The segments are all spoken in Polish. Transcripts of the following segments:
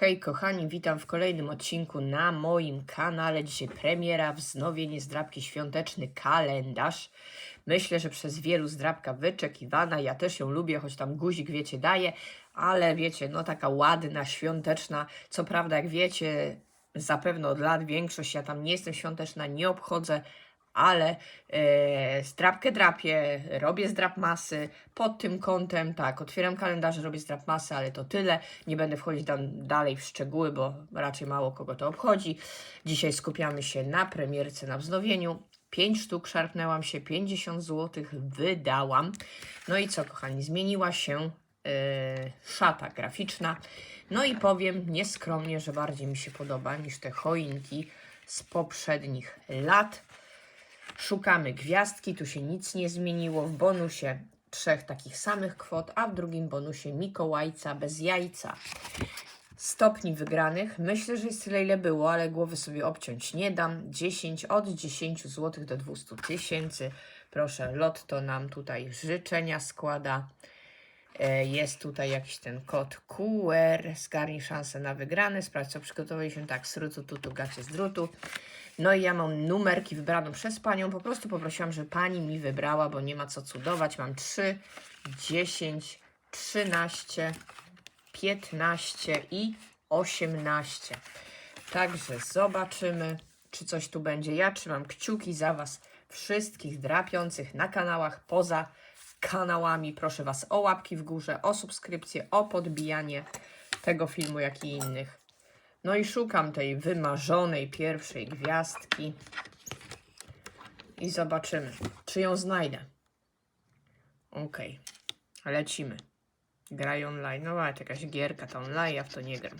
Hej kochani, witam w kolejnym odcinku na moim kanale. Dzisiaj premiera, wznowienie zdrabki świąteczny kalendarz. Myślę, że przez wielu zdrabka wyczekiwana. Ja też ją lubię, choć tam guzik, wiecie, daje, ale wiecie, no taka ładna, świąteczna. Co prawda, jak wiecie, zapewne od lat większość, ja tam nie jestem świąteczna, nie obchodzę, ale e, zdrabkę drapię, robię zdrap masy pod tym kątem, tak, otwieram kalendarze, robię zdrap masy, ale to tyle, nie będę wchodzić tam dalej w szczegóły, bo raczej mało kogo to obchodzi. Dzisiaj skupiamy się na premierce, na wznowieniu. 5 sztuk szarpnęłam się, 50 zł wydałam. No i co, kochani, zmieniła się e, szata graficzna. No i powiem nieskromnie, że bardziej mi się podoba niż te choinki z poprzednich lat. Szukamy gwiazdki, tu się nic nie zmieniło. W bonusie trzech takich samych kwot, a w drugim bonusie Mikołajca bez jajca. Stopni wygranych. Myślę, że jest tyle, ile było, ale głowy sobie obciąć nie dam. 10 od 10 zł do 200 tysięcy. Proszę, Lotto nam tutaj życzenia składa. E, Jest tutaj jakiś ten kod QR. Zgarnij szansę na wygrany. Sprawdź, co przygotowaliśmy. Tak, z rutu, tutu, gacie z drutu. No i ja mam numerki wybraną przez panią. Po prostu poprosiłam, żeby pani mi wybrała, bo nie ma co cudować. Mam 3, 10, 13, 15 i 18. Także zobaczymy, czy coś tu będzie. Ja trzymam kciuki za Was wszystkich drapiących na kanałach poza kanałami. Proszę Was o łapki w górze, o subskrypcję, o podbijanie tego filmu, jak i innych. No i szukam tej wymarzonej pierwszej gwiazdki. I zobaczymy, czy ją znajdę. Okej, lecimy. Graj online. No ale jakaś gierka to online, ja w to nie gram.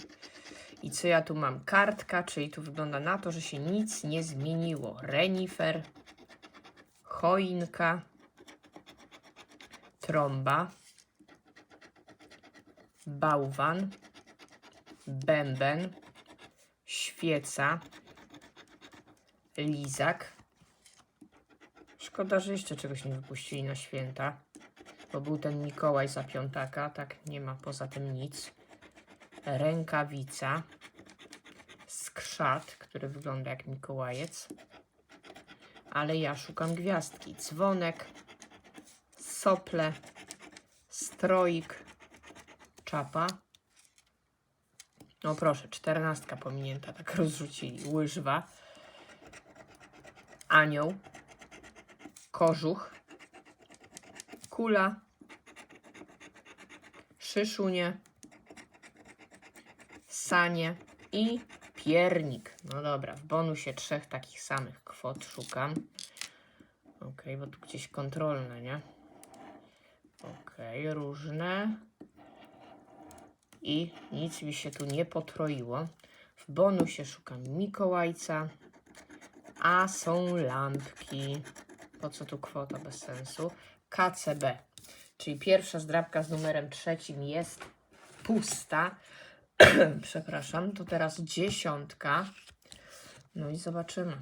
I co ja tu mam? Kartka, czyli tu wygląda na to, że się nic nie zmieniło. Renifer, choinka, trąba, bałwan, bęben, świeca, lizak. Szkoda, że jeszcze czegoś nie wypuścili na święta, bo był ten Mikołaj za piątaka, tak nie ma poza tym nic. Rękawica, skrzat, który wygląda jak Mikołajec, ale ja szukam gwiazdki. Dzwonek, sople, stroik, czapa. No proszę, czternastka pominięta, tak rozrzucili. Łyżwa, anioł, kożuch, kula, szyszunie, sanie i piernik. No dobra, w bonusie trzech takich samych kwot szukam. Ok, bo tu gdzieś kontrolne, nie? Ok, różne. I nic mi się tu nie potroiło. W bonusie szukam Mikołajca, a są lampki. Po co tu kwota bez sensu? KCB, czyli pierwsza zdrabka z numerem trzecim jest pusta. Przepraszam, to teraz dziesiątka. No i zobaczymy.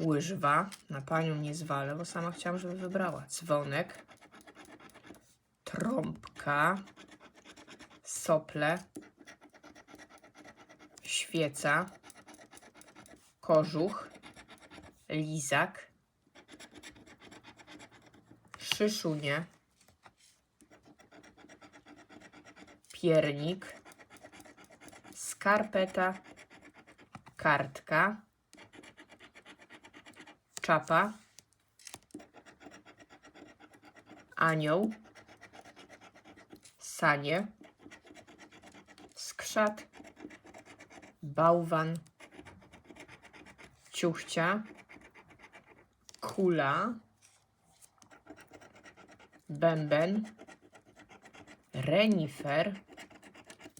Łyżwa. Na panią nie zwalę, bo sama chciałam, żeby wybrała. Dzwonek. Trąbka. Sople. Świeca. Kożuch. Lizak. Szyszunie. Piernik. Skarpeta. Kartka czapa, anioł, sanie, skrzat, bałwan, ciuchcia, kula, bęben, renifer,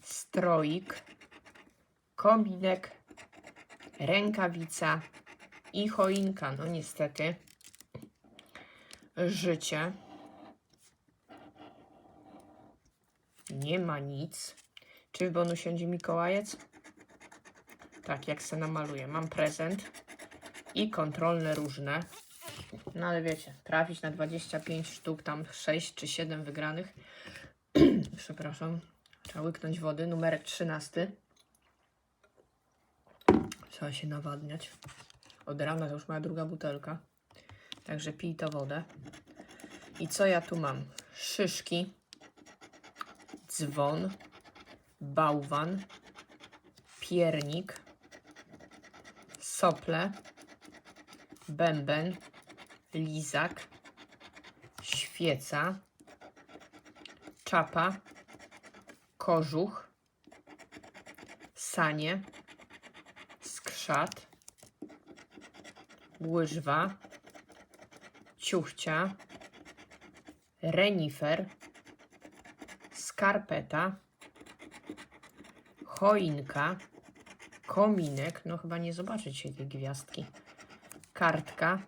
stroik, kominek, rękawica, i choinka. No niestety. Życie. Nie ma nic. Czy w bonusie będzie Mikołajec? Tak, jak se namaluję. Mam prezent i kontrolne różne. No ale wiecie, trafić na 25 sztuk, tam 6 czy 7 wygranych, Przepraszam. Trzeba łyknąć wody. Numerek 13. Trzeba się nawadniać. Od rana to już moja druga butelka. Także pij to wodę. I co ja tu mam? Szyszki, dzwon, bałwan, piernik, sople, bęben, lizak, świeca, czapa, kożuch, sanie, skrzat, łyżwa, ciuchcia, renifer, skarpeta, choinka, kominek, no chyba nie zobaczyć dzisiaj tej gwiazdki, kartka,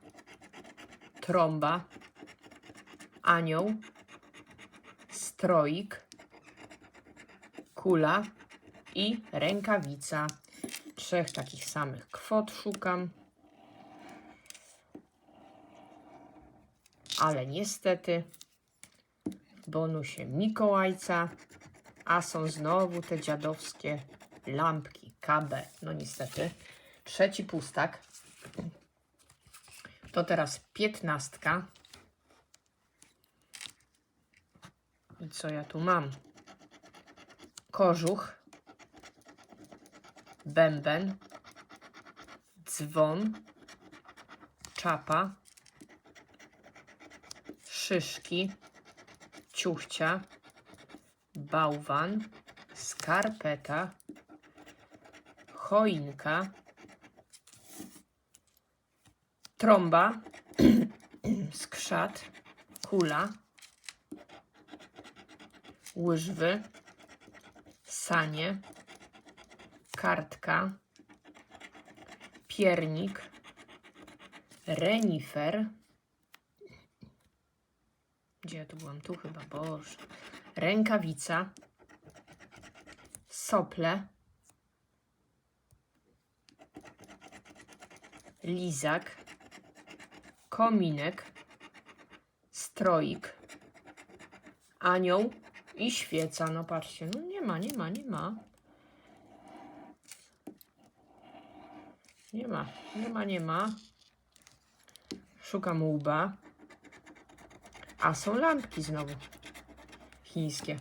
trąba, anioł, stroik, kula i rękawica. Trzech takich samych kwot szukam. Ale niestety w bonusie Mikołajca, a są znowu te dziadowskie lampki KB. No niestety. Trzeci pustak. To teraz piętnastka. I co ja tu mam? Kożuch, bęben, dzwon, czapa, szyszki, ciuchcia, bałwan, skarpeta, choinka, trąba, skrzat, kula, łyżwy, sanie, kartka, piernik, renifer. Gdzie ja tu byłam? Tu chyba, Boże. Rękawica, sople, lizak, kominek, stroik, anioł i świeca. No patrzcie, no nie ma, nie ma, nie ma. Nie ma, nie ma, nie ma. Szukam łba. A są lampki znowu. Chińskie.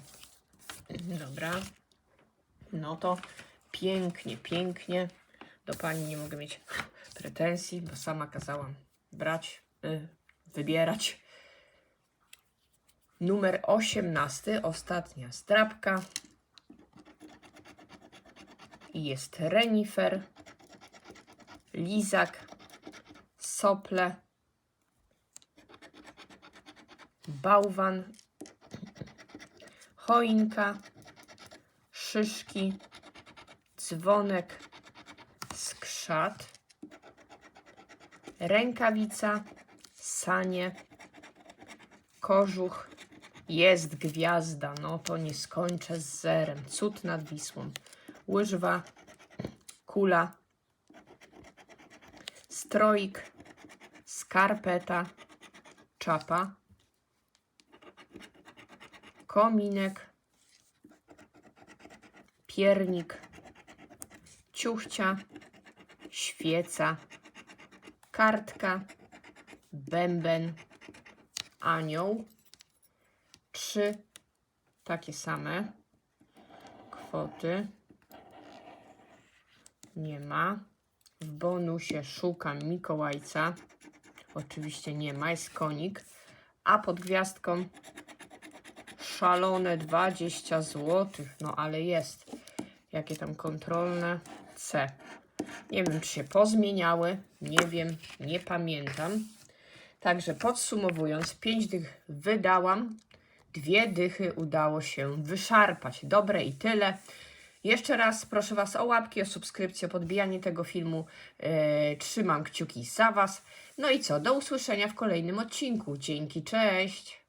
Dobra. No to pięknie, pięknie. Do pani nie mogę mieć pretensji, bo sama kazałam brać, y, wybierać. Numer 18, ostatnia zdrabka. I jest renifer, lizak, sople, bałwan, choinka, szyszki, dzwonek, skrzat, rękawica, sanie, kożuch, jest gwiazda, no to nie skończę z zerem. Cud nad Wisłą. Łyżwa, kula, stroik, skarpeta, czapa, kominek, piernik, ciuchcia, świeca, kartka, bęben, anioł. Trzy takie same kwoty. Nie ma. W bonusie szukam Mikołajca. Oczywiście nie ma, jest konik. A pod gwiazdką szalone 20 zł. No ale jest. Jakie tam kontrolne C. Nie wiem, czy się pozmieniały. Nie wiem, nie pamiętam. Także podsumowując, 5 dych wydałam, dwie dychy udało się wyszarpać. Dobre i tyle. Jeszcze raz proszę Was o łapki, o subskrypcję, o podbijanie tego filmu. Yy, trzymam kciuki za Was. No i co, do usłyszenia w kolejnym odcinku. Dzięki, cześć!